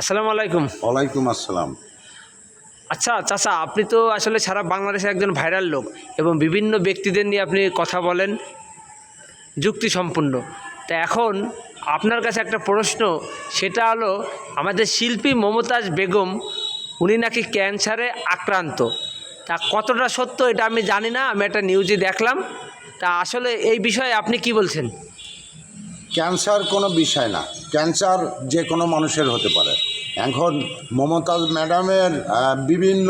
আসসালামু আলাইকুম। ওয়ালাইকুম আসসালাম। আচ্ছা চাচা আপনি তো আসলে সারা বাংলাদেশের একজন ভাইরাল লোক এবং বিভিন্ন ব্যক্তিদের নিয়ে আপনি কথা বলেন যুক্তি সম্পূর্ণ তা এখন আপনার কাছে একটা প্রশ্ন সেটা হলো আমাদের শিল্পী মমতাজ বেগম উনি নাকি ক্যান্সারে আক্রান্ত। তা কতটা সত্য এটা আমি জানি না আমি একটা নিউজে দেখলাম। তা আসলে এই বিষয়ে আপনি কি বলছেন? ক্যান্সার কোনো বিষয় না। ক্যান্সার যে কোনো মানুষের হতে পারে। এখন মমতাজ ম্যাডামের বিভিন্ন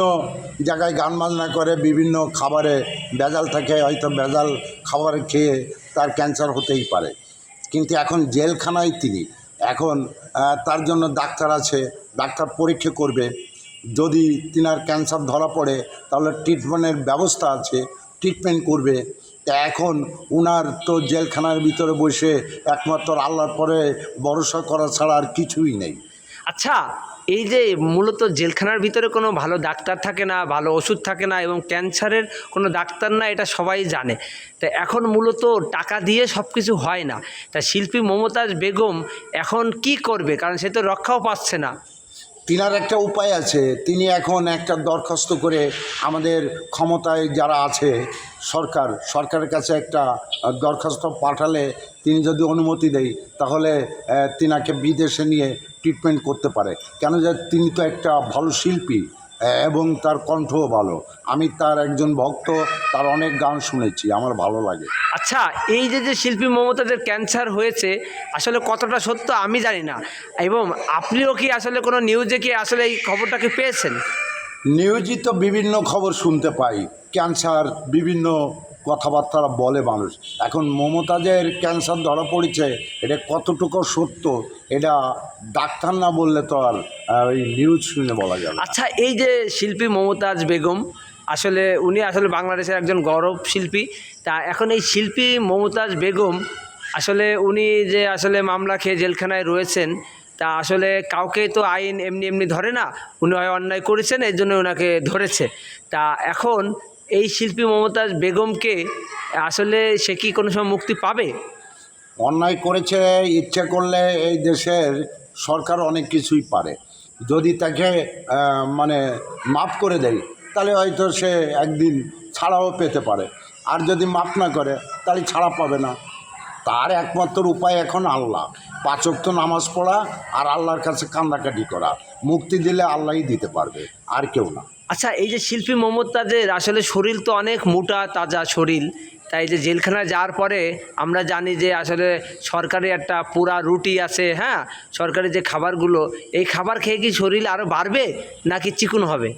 জায়গায় গান বাজনা করে, বিভিন্ন খাবারে ভেজাল থাকে, হয়তো ভেজাল খাবার খেয়ে তার ক্যান্সার হতেই পারে। কিন্তু এখন জেলখানায় তিনি। এখন তার জন্য ডাক্তার আছে, ডাক্তার পরীক্ষা করবে। যদি তিনার ক্যান্সার ধরা পড়ে, তাহলে ট্রিটমেন্টের ব্যবস্থা আছে ট্রিটমেন্ট করবে। তা এখন উনার তো জেলখানার ভিতরে বসে একমাত্র আল্লাহর পরে ভরসা করা ছাড়া আর কিছুই নেই। আচ্ছা এই যে মূলত জেলখানার ভিতরে কোনো ভালো ডাক্তার থাকে না, ভালো ওষুধ থাকে না এবং ক্যান্সারের কোনো ডাক্তার না, এটা সবাই জানে। তা এখন মূলত টাকা দিয়ে সব কিছু হয় না। তা শিল্পী মমতাজ বেগম এখন কি করবে? কারণ সে তো রক্ষাও পাচ্ছে না। তিনার একটা উপায় আছে। তিনি এখন একটা দরখাস্ত করে আমাদের ক্ষমতায় যারা আছে সরকার, সরকারের কাছে একটা দরখাস্ত পাঠালে তিনি যদি অনুমতি দেয়, তাহলে তিনাকে বিদেশে নিয়ে ট্রিটমেন্ট করতে পারে। কেন যে তিনি তো একটা ভালো শিল্পী এবং তার কণ্ঠও ভালো। আমি তার একজন ভক্ত, তার অনেক গান শুনেছি, আমার ভালো লাগে। আচ্ছা এই যে যে শিল্পী মমতাজের ক্যান্সার হয়েছে, আসলে কতটা সত্য আমি জানি না। এবং আপনিও কি আসলে কোনো নিউজে কি আসলে এই খবরটাকে পেয়েছেন? নিয়োজিত বিভিন্ন খবর শুনতে পাই। ক্যান্সার, বিভিন্ন কথাবার্তা বলে মানুষ। এখন মমতাজের ক্যান্সার ধরা পড়েছে, এটা কতটুকু সত্য? এটা ডাক্তার না বললে তো আর ওই নিউজ শুনে বলা যাবে আচ্ছা এই যে শিল্পী মমতাজ বেগম, আসলে উনি আসলে বাংলাদেশের একজন গৌরব শিল্পী তা এখন এই শিল্পী মমতাজ বেগম, আসলে উনি যে আসলে মামলা খেয়ে জেলখানায় রয়েছেন তা আসলে কাউকে তো আইন এমনি এমনি ধরে না, উনি হয় অন্যায় করেছেন এই জন্য ওনাকে ধরেছে। তা এখন এই শিল্পী মমতাজ বেগমকে আসলে সে কি কোনো সময় মুক্তি পাবে? অন্যায় করেছে, ইচ্ছে করলে এই দেশের সরকার অনেক কিছুই পারে। যদি তাকে মানে মাফ করে দেয়, তাহলে হয়তো সে একদিন ছাড়াও পেতে পারে। আর যদি মাফ না করে, তাহলে ছাড়া পাবে না। তার একমাত্র উপায় এখন আল্লাহ। পাঁচক তো নামাজ পড়া আর আল্লাহর কাছে কান্দাকাটি করা। মুক্তি দিলে আল্লাহই দিতে পারবে আর কেউ না। আচ্ছা এই যে শিল্পী মমতাজের আসলে শরীর তো অনেক মোটা তাজা শরীর। তাই যে জেলখানায় যাওয়ার পরে আমরা জানি যে আসলে সরকারি একটা পুরা রুটি আছে হ্যাঁ? সরকারি যে খাবারগুলো এই খাবার খেয়ে কি শরীর আরও বাড়বে নাকি চিকুন হবে?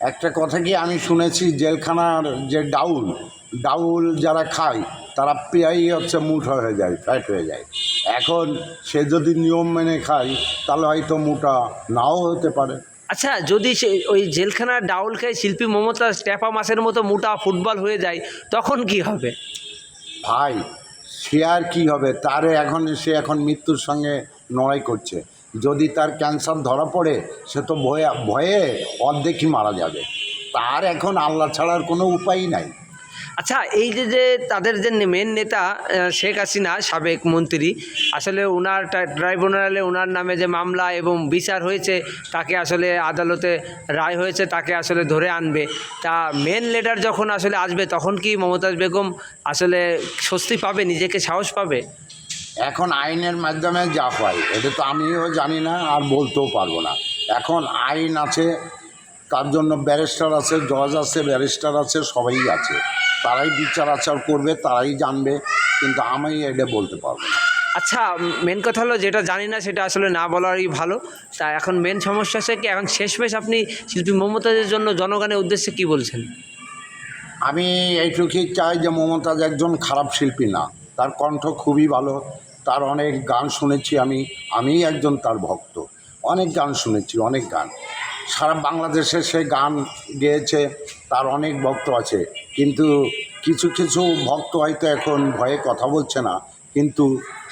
একটা কথা কি আমি শুনেছি জেলখানার যে ডাউল ডাউল যারা খায় তারা পেয়াই হচ্ছে মুঠা হয়ে যায় ফ্যাট হয়ে যায়। এখন সে যদি নিয়ম মেনে খায় তাহলে হয়তো মোটা নাও হতে পারে। আচ্ছা যদি সে ওই জেলখানার ডাউল খেয়ে শিল্পী মমতাজ ট্যাপা মাছের মতো মোটা ফুটবল হয়ে যায় তখন কি হবে? ভাই সে আর কী হবে? তারে এখন সে এখন মৃত্যুর সঙ্গে লড়াই করছে। যদি তার ক্যান্সার ধরা পড়ে সে তো ভয়ে ভয়ে অর্ধেকই মারা যাবে। তার এখন আল্লাহ ছাড়ার কোনো উপায়ই নাই। আচ্ছা এই যে যে তাদের যে মেন নেতা শেখ হাসিনা, সাবেক মন্ত্রী, আসলে ওনার ট্রা- ট্রাইব্যুনালে ওনার নামে যে মামলা এবং বিচার হয়েছে, তাকে আসলে আদালতে রায় হয়েছে, তাকে আসলে ধরে আনবে। তা মেন লিডার যখন আসলে আসবে, তখন কি মমতাজ বেগম আসলে স্বস্তি পাবে, নিজেকে সাহস পাবে? এখন আইনের মাধ্যমে যা হয়, এটা তো আমিও জানি না আর বলতেও পারব না। এখন আইন আছে, তার জন্য ব্যারিস্টার আছে, জজ আছে, ব্যারিস্টার আছে, সবাই আছে। তারাই বিচার আচার করবে তারাই জানবে কিন্তু আমি এটা বলতে পারব না। আচ্ছা মেন কথা হলো যেটা জানি না সেটা আসলে না বলারই ভালো। তা এখন মেন সমস্যা হচ্ছে কি এখন শেষমেশ আপনি শিল্পী মমতাজের জন্য জনগণের উদ্দেশ্যে কি বলছেন? আমি এইটুকুই চাই যে মমতাজ একজন খারাপ শিল্পী না। তার কণ্ঠ খুবই ভালো তার অনেক গান শুনেছি আমি আমি একজন তার ভক্ত। অনেক গান শুনেছি অনেক গান। সারা বাংলাদেশে সে গান গেয়েছে তার অনেক ভক্ত আছে। কিন্তু কিছু কিছু ভক্ত হয়তো এখন ভয়ে কথা বলছে না। কিন্তু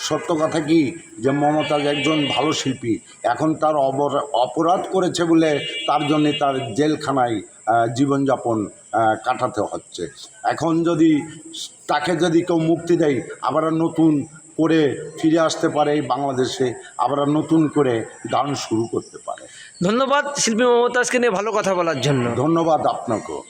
সত্য কথা কি? যে মমতাজ একজন ভালো শিল্পী, এখন তার অপরাধ করেছে বলে তার জন্যে তার জেলখানায় জীবনযাপন কাটাতে হচ্ছে। এখন যদি তাকে যদি কেউ মুক্তি দেয়, আবার নতুন করে ফিরে আসতে পারে এই বাংলাদেশে, আবার নতুন করে গান শুরু করতে পারে। ধন্যবাদ শিল্পী মমতাজকে নিয়ে ভালো কথা বলার জন্য। ধন্যবাদ আপনাকেও।